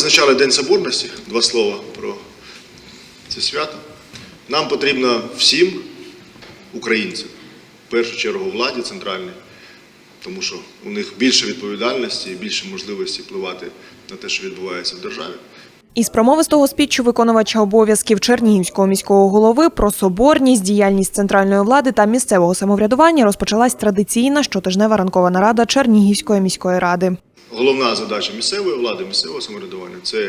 відзначали День Соборності, два слова про це свято. Нам потрібно всім українцям, в першу чергу владі центральній, тому що у них більше відповідальності і більше можливості впливати на те, що відбувається в державі. Із промовистого спічу виконувача обов'язків Чернігівського міського голови про соборність, діяльність центральної влади та місцевого самоврядування розпочалась традиційна щотижнева ранкова нарада Чернігівської міської ради. Головна задача місцевої влади, місцевого самоврядування це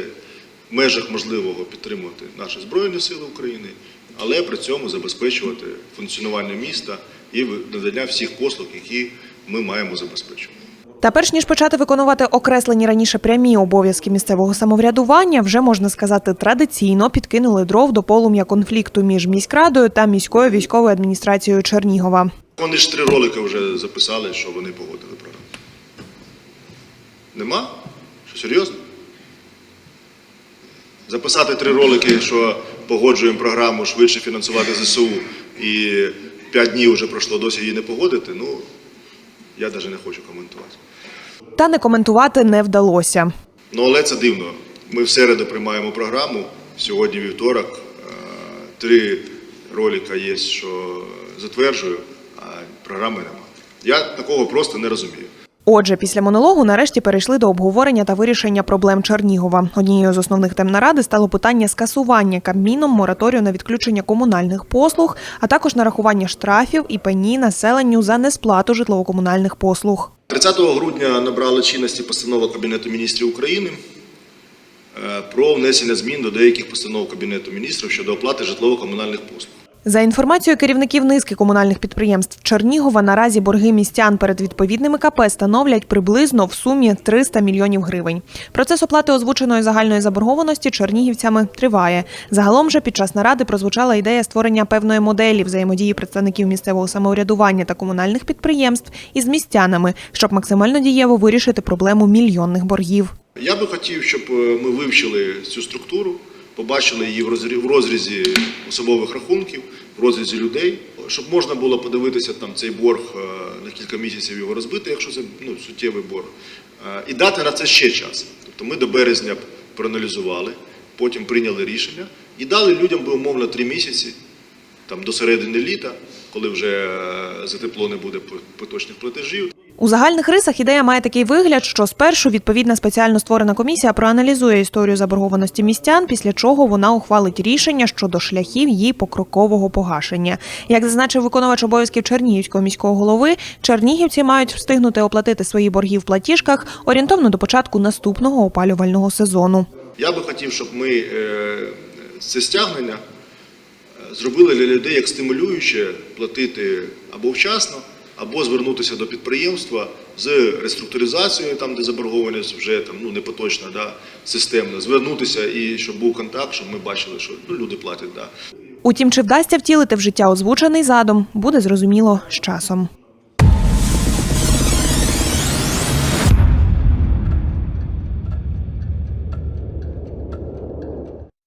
в межах можливого підтримувати наші Збройні Сили України, але при цьому забезпечувати функціонування міста і надання всіх послуг, які ми маємо забезпечувати. Та перш ніж почати виконувати окреслені раніше прямі обов'язки місцевого самоврядування, вже можна сказати традиційно підкинули дров до полум'я конфлікту між міськрадою та міською військовою адміністрацією Чернігова. Вони ж три ролики вже записали, що вони погодили програму. Нема? Що серйозно? Записати три ролики, що погоджуємо програму швидше фінансувати ЗСУ, і п'ять днів вже пройшло, досі її не погодити. Ну, я навіть не хочу коментувати. Та не коментувати не вдалося. Ну, але це дивно. Ми в середу приймаємо програму. Сьогодні вівторок. Е, Три ролика є, що затверджую, а програми нема. Я такого просто не розумію. Отже, після монологу нарешті перейшли до обговорення та вирішення проблем Чернігова. Однією з основних тем наради стало питання скасування Кабміном мораторію на відключення комунальних послуг, а також нарахування штрафів і пені населенню за несплату житлово-комунальних послуг. 30 грудня набрала чинності постанова Кабінету міністрів України е, про внесення змін до деяких постанов Кабінету міністрів щодо оплати житлово-комунальних послуг. За інформацією керівників низки комунальних підприємств Чернігова, наразі борги містян перед відповідними КП становлять приблизно в сумі 300 мільйонів гривень. Процес оплати озвученої загальної заборгованості чернігівцями триває. Загалом же під час наради прозвучала ідея створення певної моделі взаємодії представників місцевого самоврядування та комунальних підприємств із містянами, щоб максимально дієво вирішити проблему мільйонних боргів. Я би хотів, щоб е, ми вивчили цю структуру, побачили її в розрізі особових рахунків, в розрізі людей, щоб можна було подивитися там цей борг е, на кілька місяців його розбити, якщо це ну, суттєвий борг, е, і дати на це ще час. Тобто ми до березня проаналізували, потім прийняли рішення і дали людям би умовно три місяці, там до середини літа, коли вже е, за тепло не буде поточних платежів. У загальних рисах ідея має такий вигляд, що спершу відповідна спеціально створена комісія проаналізує історію заборгованості містян, після чого вона ухвалить рішення щодо шляхів її покрокового погашення. Як зазначив виконувач обов'язків Чернігівського міського голови, чернігівці мають встигнути оплатити свої борги в платіжках орієнтовно до початку наступного опалювального сезону. Я би хотів, щоб ми е, це стягнення е, зробили для людей як стимулююче платити або вчасно, або звернутися до підприємства з реструктуризацією, там де заборгованість вже там ну не поточна, да, системна, звернутися і щоб був контакт, щоб ми бачили, що ну, люди платять. Да. Утім, чи вдасться втілити в життя озвучений задум, буде зрозуміло з часом.